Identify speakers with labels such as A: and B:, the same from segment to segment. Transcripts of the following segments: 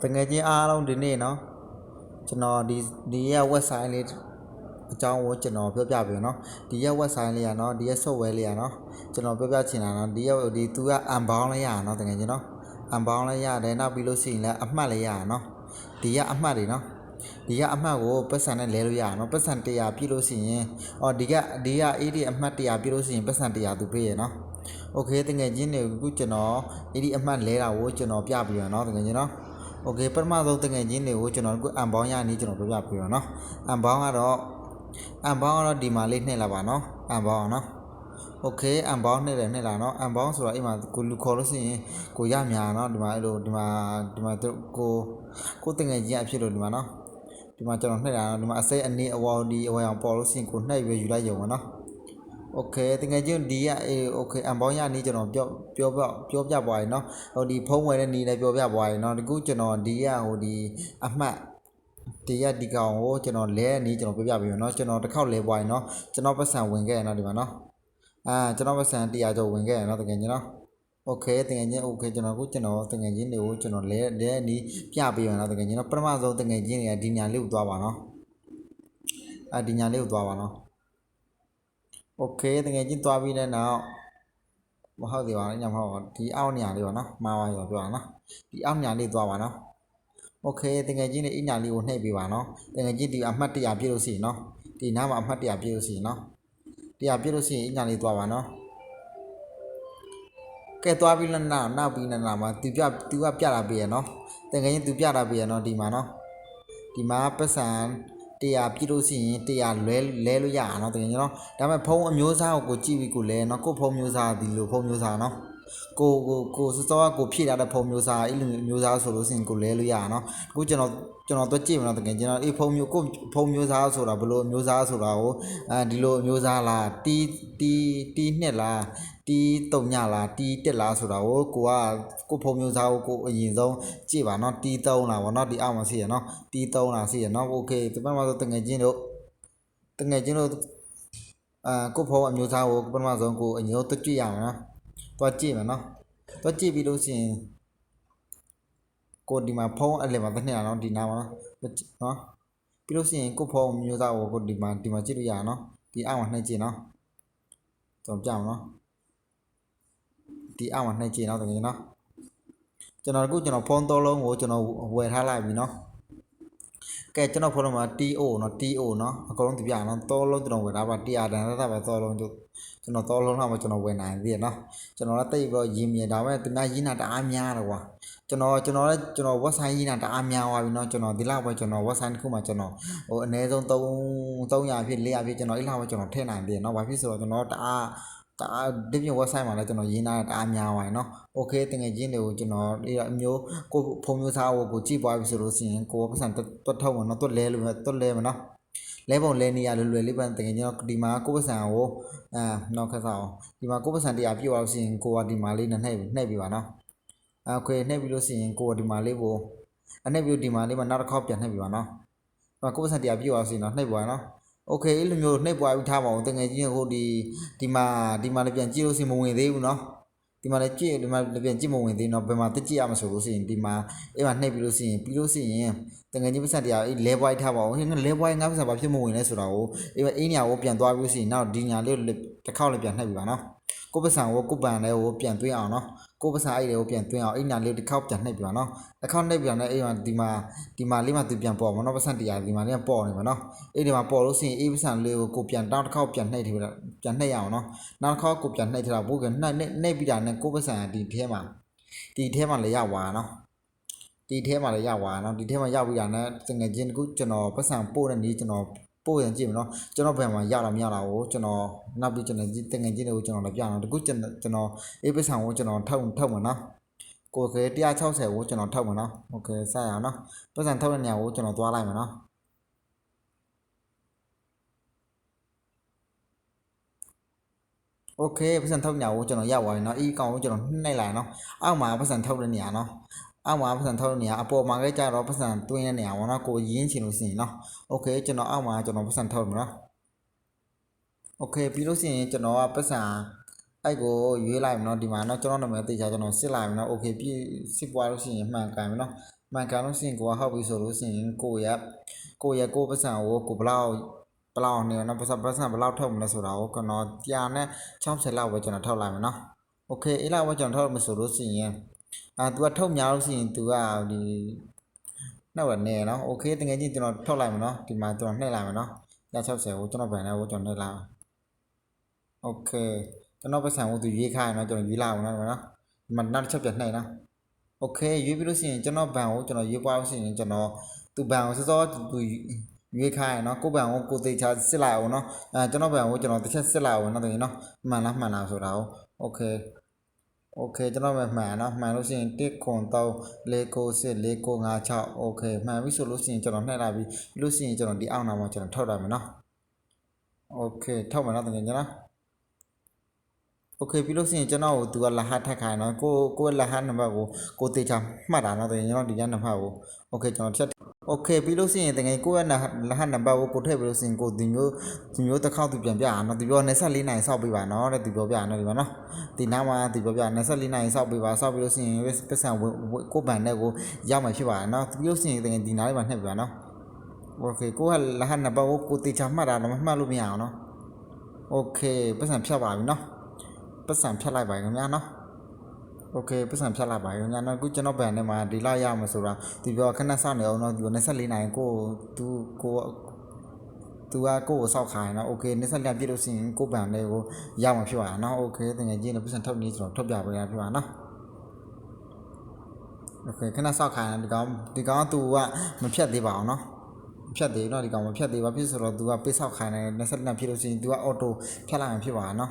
A: တကယ်ချင်းအားလုံးဒီနေ့နော်ကျွန်တော်ဒီဒီရဲ့ website လေးအကြောင်းကိုကျွန်တော်ပြောပြပေးနော်ဒီရဲ့ website လေးอ่ะနော်ဒီရဲ့ software လေးอ่ะနော်ကျွန်တော်ပြောပြချင်တာနော်ဒီရဲ့ဒီသူက unbound လေးရတာနော်တကယ်ချင်းနော် unbound လေးရတယ်နောက်ပြီးလို့ရှိရင်လည်းအမှတ်လေးရတာနော်ဒီကအမှတ်တွေနော်ဒီကအမှတ်ကိုပတ်စံနဲ့လဲလို့ရတာနော်ပတ်စံ100ပြည့်လို့ရှိရင်အော်ဒီကဒီက AD အမှတ်100ပြည့်လို့ရှိရင်ပတ်စံ100သူပေးရနော် โอเคတကယ်ချင်းတွေခုကျွန်တော်အဲ့ဒီအမှတ်လဲတာကိုကျွန်တော်ပြပြရအောင်เนาะတကယ်ချင်းเนาะ โอเคပထမဆုံးတကယ်ချင်းတွေကိုကျွန်တော်ခုအန်ဘောင်းရနေကျွန်တော်ပြပြပြရအောင်เนาะအန်ဘောင်းကတော့အန်ဘောင်းကတော့ဒီမှာလေးနှိပ်လာပါเนาะအန်ဘောင်းเนาะโอเคအန်ဘောင်းနှိပ်တယ်နှိပ်လာเนาะအန်ဘောင်းဆိုတော့အိမ်မှာကိုလူခေါ်လို့ရှိရင်ကိုရများเนาะဒီမှာအဲ့လိုဒီမှာဒီမှာကိုကိုတကယ်ချင်းအဖြစ်လို့ဒီမှာเนาะဒီမှာကျွန်တော်နှိပ်လာဒီမှာအစိတ်အနေအဝေါ်ဒီအဝေါ်အောင်ပေါ်လို့ရှိရင်ကိုနှိပ်ပြီးယူလိုက်ရုံပါเนาะ โอเคတကယ်ချင်းဒီကအေးโอเคအန်ပေါင်းရနေကျွန်တော်ပြောပြောပြပြောပြပွားရည်เนาะဟိုဒီဖုံးဝယ်တဲ့နေလည်းပြောပြပွားရည်เนาะဒီခုကျွန်တော်ဒီကဟိုဒီအမှတ်ဒီရဒီကောင်ကိုကျွန်တော်လဲနေကျွန်တော်ပြောပြပေးမယ်เนาะကျွန်တော်တစ်ခေါက်လဲပွားရည်เนาะကျွန်တော်ပတ်စံဝင်ခဲ့ရเนาะဒီမှာเนาะအာကျွန်တော်ပတ်စံ100ကျော်ဝင်ခဲ့ရเนาะတကယ်ချင်းเนาะโอเคတကယ်ချင်းโอเคကျွန်တော်ခုကျွန်တော်တကယ်ချင်းတွေကိုကျွန်တော်လဲလဲနီးပြပေးရเนาะတကယ်ချင်းเนาะပထမဆုံးတကယ်ချင်းတွေကဒီညာလေးကိုသွားပါเนาะအာဒီညာလေးကိုသွားပါเนาะ โอเคတကယ်ချင်းသွားပြီးတဲ့နောက်မဟုတ်သေးပါဘူးညမဟုတ်ပါဘူးဒီအောက်ညာလေးပါနော်မှားပါရောပြောတာနော်ဒီအောက်ညာလေးသွားပါနော်โอเคတကယ်ချင်းဒီအညာလေးကိုနှိပ်ပေးပါနော်တကယ်ချင်းဒီအမှတ်100ပြည့်လို့ရှိရင်နော်ဒီနားမှာအမှတ်100ပြည့်လို့ရှိရင်နော်100ပြည့်လို့ရှိရင်အညာလေးသွားပါနော်ကဲသွားပြီးလက်နောက်နောက်ပြီးလက်နောက်မှာသူပြသူကပြတာပေးရနော်တကယ်ချင်းသူပြတာပေးရနော်ဒီမှာနော်ဒီမှာပတ်စံ 100ပြည့်လို့ရှိရင်100လဲလဲလို့ရအောင်เนาะတကယ်ကျွန်တော်ဒါပေမဲ့ဖုံးအမျိုးအစားကိုကိုကြည့်ပြီးကိုလဲเนาะကိုဖုံးမျိုးစားဒီလိုဖုံးမျိုးစားเนาะ ကိုကိုကိုစစောကကိုဖြည့်ထားတဲ့ဖုံးမျိုးစားအဲ့လိုမျိုးစားဆိုလို့ရှိရင်ကိုလဲလို့ရအောင်เนาะအခုကျွန်တော်ကျွန်တော်တော့ကြည့်မလို့တကယ်ကျွန်တော်အေးဖုံးမျိုးကိုဖုံးမျိုးစားဆိုတာဘယ်လိုမျိုးစားဆိုတာကိုအဲဒီလိုမျိုးစားလားတီးတီးတီးနှစ်လားတီးတုံညလားတီးတက်လားဆိုတာကိုကိုကကိုဖုံးမျိုးစားကိုကိုအရင်ဆုံးကြည့်ပါเนาะတီးသုံးလားဗောเนาะဒီအောက်မှာရှိရเนาะတီးသုံးလားရှိရเนาะโอเคဒီဘက်မှာဆိုတကယ်ချင်းတို့ တငယ်ချင်းတို့အာကိုဖောအမျိုးသားကိုပထမဆုံးကိုအညိုးတက်ကြည့်ရမှာနော်။ သွားကြည့်မယ်နော်သွားကြည့်ပြီးလို့ရှိရင်ကိုဒီမှာဖုန်းအလဲမှာတစ်နှစ်အောင်ဒီနာမှာနော်ပြီးလို့ရှိရင်ကိုဖုန်းမျိုးသားကိုကိုဒီမှာဒီမှာကြည့်လို့ရအောင်နော်ဒီအောက်မှာနှိပ်ကြည့်နော်ကျွန်တော်ပြအောင်နော်ဒီအောက်မှာနှိပ်ကြည့်နော်တကယ်နော်ကျွန်တော်အခုကျွန်တော်ဖုန်းသုံးလုံးကိုကျွန်တော်ဝယ်ထားလိုက်ပြီနော်ကဲကျွန်တော်ဖုန်းလုံးမှာ TO နော် TO နော်အကုန်လုံးသူပြအောင်နော်သုံးလုံးကျွန်တော်ဝယ်ထားပါ100တန်တက်တာပဲသုံးလုံးတို့ ကျွန်တော်တော့လုံးထားမှကျွန်တော်ဝင်နိုင်သေးရနော်ကျွန်တော်လည်းတိတ်ပြီးတော့ရင်းမြင်ဒါပေမဲ့သူများရင်းတာတအားများတော့ကွာကျွန်တော်ကျွန်တော်လည်းကျွန်တော် website ရင်းတာတအားများသွားပြီနော်ကျွန်တော်ဒီလောက်ပဲကျွန်တော် website တစ်ခုမှကျွန်တော်ဟိုအနည်းဆုံး300 300ဖြစ်400ဖြစ်ကျွန်တော်အဲ့လောက်ပဲကျွန်တော်ထည့်နိုင်သေးရနော်ဘာဖြစ်ဆိုတော့ကျွန်တော်တအားတအားဒီပြင် website မှာလည်းကျွန်တော်ရင်းသားတအားများပါရယ်နော်။ Okay တကယ်ချင်းတွေကိုကျွန်တော်ဒီအမျိုးကိုဖုံမျိုးစားဖို့ကိုကြည့်ပွားပြီဆိုလို့ရှိရင်ကိုယ်ပတ်စံတွတ်ထုတ်မှာနော်တွတ်လဲလို့တွတ်လဲမှာနော်။ လဲပုံလဲနေရလွယ်လွယ်လေးပန်းတကယ်ကျွန်တော်ဒီမှာကိုပတ်စံကိုအာနောက်ခက်စားအောင်ဒီမှာကိုပတ်စံတရားပြည့်သွားလို့ရှိရင်ကိုကဒီမှာလေးနဲ့နှိပ်နှိပ်ပြီပါเนาะโอเคနှိပ်ပြီလို့ရှိရင်ကိုကဒီမှာလေးကိုအနှိပ်ပြီးဒီမှာလေးမှာနောက်တစ်ခေါက်ပြန်နှိပ်ပြီပါเนาะဒီမှာကိုပတ်စံတရားပြည့်သွားလို့ရှိရင်တော့နှိပ်ပွားเนาะโอเคအဲ့လိုမျိုးနှိပ်ပွားပြီးထားပါအောင်တကယ်ချင်းဟိုဒီဒီမှာဒီမှာလည်းပြန်ကြည့်လို့ရှိရင်မဝင်သေးဘူးเนาะ ဒီမှာလည်းကြည့်ဒီမှာလည်းပြန်ကြည့်မဝင်သေးတော့ဘယ်မှာတက်ကြည့်ရမှာဆိုလို့ရှိရင်ဒီမှာအဲ့မှာနှိပ်ပြီးလို့ရှိရင်ပြီးလို့ရှိရင်တကယ်ကြီးပတ်ဆက်တရားအဲ့ level ထားပါဦးဟင်း level ငါပတ်ဆက်ဘာဖြစ်မဝင်လဲဆိုတာကိုအဲ့မှာအင်းညာကိုပြန်သွားပြီးလို့ရှိရင်နောက်ဒီညာလေးတစ်ခေါက်လည်းပြန်နှိပ်ပြီးပါနော်ကိုပတ်ဆံကိုကိုပန်လေးကိုပြန်သွင်းအောင်နော် ကိုပစာအဲ့တွေကိုပြန်တွင်းအောင်အဲ့နာလေးတစ်ခေါက်ပြန်နှိပ်ပြပါနော်တစ်ခေါက်နှိပ်ပြန်တဲ့အဲ့မှာဒီမှာဒီမှာလေးမှသူပြန်ပေါ်မနော်ပစံတရားဒီမှာလေးပေါ်နေပါနော်အဲ့ဒီမှာပေါ်လို့ရှိရင်အေးပစံလေးကိုကိုပြန်တောက်တစ်ခေါက်ပြန်နှိပ်ထားပြန်နှိပ်ရအောင်နော်နောက်တစ်ခေါက်ကိုပြန်နှိပ်ထားတာဘို့ကနှိပ်နှိပ်ပြီးတာနဲ့ကိုပစံဒီထဲမှာဒီထဲမှာလည်းရပါနော်ဒီထဲမှာလည်းရပါနော်ဒီထဲမှာရောက်ပြီးတာနဲ့ငွေချင်းတကူကျွန်တော်ပတ်စံပို့တဲ့နေ့ကျွန်တော် ပို့ရင်ကြည့်မယ်เนาะကျွန်တော်ဘယ်မှာရောက်လာမရောက်လာကိုကျွန်တော်နောက်ပြီးကျွန်တော်တငယ်ချင်းတွေကိုကျွန်တော်လည်းပြအောင်တခုကျွန်တော်ကျွန်တော်အေးပတ်စံကိုကျွန်တော်ထောက်ထောက်မယ်เนาะကိုယ်က160ကိုကျွန်တော်ထောက်မယ်เนาะโอเคစရအောင်เนาะပတ်စံထောက်တဲ့နေရာကိုကျွန်တော်သွားလိုက်မယ်เนาะโอเคပတ်စံထောက်ညာကိုကျွန်တော်ရောက်သွားပြီเนาะအီးကောင်ကိုကျွန်တော်နှိမ့်လိုက်เนาะအောက်မှာပတ်စံထောက်တဲ့နေရာเนาะ အောက်မှာပတ်စံထုတ်တဲ့နေရာအပေါ်မှာလည်းကြတော့ပတ်စံတွင်းတဲ့နေရာပေါ့နော်ကိုရင်းချင်လို့ရှိရင်နော်โอเคကျွန်တော်အောက်မှာကျွန်တော်ပတ်စံထုတ်မှာနော်โอเคပြီးလို့ရှိရင်ကျွန်တော်ကပတ်စံအဲ့ကိုရွေးလိုက်မယ်နော်ဒီမှာနော်ကျွန်တော်နာမည်သိချာကျွန်တော်စစ်လိုက်မယ်နော်โอเคပြီးစစ်ပွားလို့ရှိရင်မှန်ကန်မယ်နော် မှန်ကန်လို့ရှိရင်ကိုကဟုတ်ပြီဆိုလို့ရှိရင်ကိုရကိုရကိုပတ်စံကိုကိုဘလောက်ဘလောက်နေနော်ပတ်စံပတ်စံဘလောက်ထုတ်မလဲဆိုတာကိုကျွန်တော်ကြာနဲ့60လောက်ပဲကျွန်တော်ထုတ်လိုက်မယ်နော်โอเคအဲ့လောက်ပဲကျွန်တော်ထုတ်မယ်ဆိုလို့ရှိရင် အာ तू ကထုတ်များလို့ရှိရင် तू ကဒီနှောက်ရနေနော် okay တကယ်ချင်းကျွန်တော်ထုတ်လိုက်မယ်နော်ဒီမှာကျွန်တော်နှိပ်လိုက်မယ်နော်160ကိုကျွန်တော်ဗန်နဲ့ကိုကျွန်တော်နှိပ်လိုက် okay ကျွန်တော်ပတ်စံကို तू ရွေးခိုင်းနော်ကျွန်တော်ရွေးလိုက်အောင်နော်နော်ဒီမှာနောက်တစ်ချက်ပြန်နှိပ်နော် okay ရွေးပြီးလို့ရှိရင်ကျွန်တော်ဗန်ကိုကျွန်တော်ရွေးပွားလို့ရှိရင်ကျွန်တော် तू ဗန်ကိုစောစော तू ရွေးခိုင်းရနော်ကိုဗန်ကိုကိုသေးချာစစ်လိုက်အောင်နော်အဲကျွန်တော်ဗန်ကိုကျွန်တော်တစ်ချက်စစ်လိုက်အောင်နော်တကယ်နော်မှန်လားမှန်လားဆိုတာကို okay โอเคကျွန်တော်ပဲမှန်နော်မှန်လို့ရှိရင်1ခွန်3 4 9 10 4 9 5 6โอเคမှန်ပြီဆိုလို့ရှိရင်ကျွန်တော်နှိပ်လိုက်ပြီပြီးလို့ရှိရင်ကျွန်တော်ဒီအောက်နာမှာကျွန်တော်ထောက်လိုက်မယ်နော်โอเคထောက်မယ်နော်တကယ်ကျွန်တော် โอเคပြီးလို့ရှိရင်ကျွန်တော်ကိုသူကလဟတ်ထက်ခိုင်းနော်ကိုကိုလဟတ်နံပါတ်ကိုကိုတေချာမှတ်တာနော်တကယ်ကျွန်တော်ဒီကနံပါတ်ကိုโอเคကျွန်တော်ချက် โอเคပြီးလို့ရှိရင်တကယ်ကိုရဲ့လဟတ်နံပါတ်ကိုကိုထည့်ပြီးလို့ရှိရင်ကိုဒီမျိုးဒီမျိုးတစ်ခေါက်သူပြန်ပြရနော်ဒီပြော24နိုင်စောက်ပေးပါနော်တဲ့ဒီပြောပြနော်ဒီမှာနော်ဒီနားမှာဒီပြောပြ24နိုင်စောက်ပေးပါစောက်ပြီးလို့ရှိရင်ပတ်စံကိုဘန်နဲ့ကိုရောက်မှဖြစ်ပါနော်ပြီးလို့ရှိရင်တကယ်ဒီနားလေးမှာနှက်ပြပါနော်โอเคကိုကလဟတ်နံပါတ်ကိုကိုတေချာမှတ်တာတော့မှတ်လို့မရအောင်နော်โอเคပတ်စံဖြတ်ပါပြီနော် ပတ်စံဖြတ်လိုက်ပါခင်ဗျာနော် โอเคပတ်စံဖြတ်လိုက်ပါခင်ဗျာနော်အခုကျွန်တော်ဗန်ထဲမှာဒီလောက်ရမှာဆိုတာသူပြောခဏစောင့်နေအောင်နော်သူ24နိုင်ကိုသူကိုသူကကိုကိုစောက်ခိုင်းနော်โอเค24ပြည့်လို့ရှိရင်ကိုဗန်လေးကိုရမှာဖြစ်ပါနော်โอเคတကယ်ကြီးနေပတ်စံထုတ်နေကျွန်တော်ထုတ်ပြပေးရဖြစ်ပါနော်โอเคခဏစောက်ခိုင်းဒီကောင်ဒီကောင်ကသူကမဖြတ်သေးပါအောင်နော်ဖြတ်သေးတော့ဒီကောင်မဖြတ်သေးပါဖြစ်ဆိုတော့ तू ကပိတ်ဆောက်ခိုင်းတယ်24ဖြစ်လို့ရှိရင် तू ကအော်တိုဖြတ်လိုက်မှာဖြစ်ပါနော်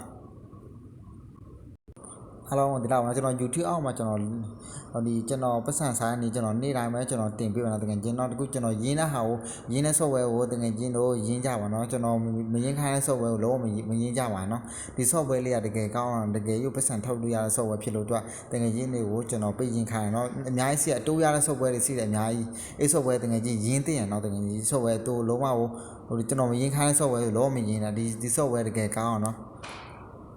A: အားလုံးဒီလောက်ပါကျွန်တော် YouTube အောက်မှာကျွန်တော်ဟိုဒီကျွန်တော်ပတ်စံဆိုင်နေကျွန်တော်နေ့တိုင်းပဲကျွန်တော်တင်ပေးပါတော့တကယ်ချင်းတော့တကူကျွန်တော်ရင်းတဲ့ဟာကိုရင်းတဲ့ software ကိုတကယ်ချင်းတို့ရင်းကြပါတော့ကျွန်တော်မရင်းခိုင်းတဲ့ software ကိုလုံးဝမမရင်းကြပါနော်ဒီ software လေးကတကယ်ကောင်းအောင်တကယ်ရုပ်ပတ်စံထုတ်လို့ရတဲ့ software ဖြစ်လို့တော့တကယ်ချင်းတွေကိုကျွန်တော်ပိတ်ရင်ခိုင်းတော့အများကြီးစီအတိုးရတဲ့ software တွေစီတယ်အများကြီးအဲ့ software တကယ်ချင်းရင်းသိရတော့တကယ်ချင်း software တို့လုံးဝဟိုဟိုကျွန်တော်မရင်းခိုင်းတဲ့ software ကိုလုံးဝမရင်းတာဒီဒီ software တကယ်ကောင်းအောင်နော်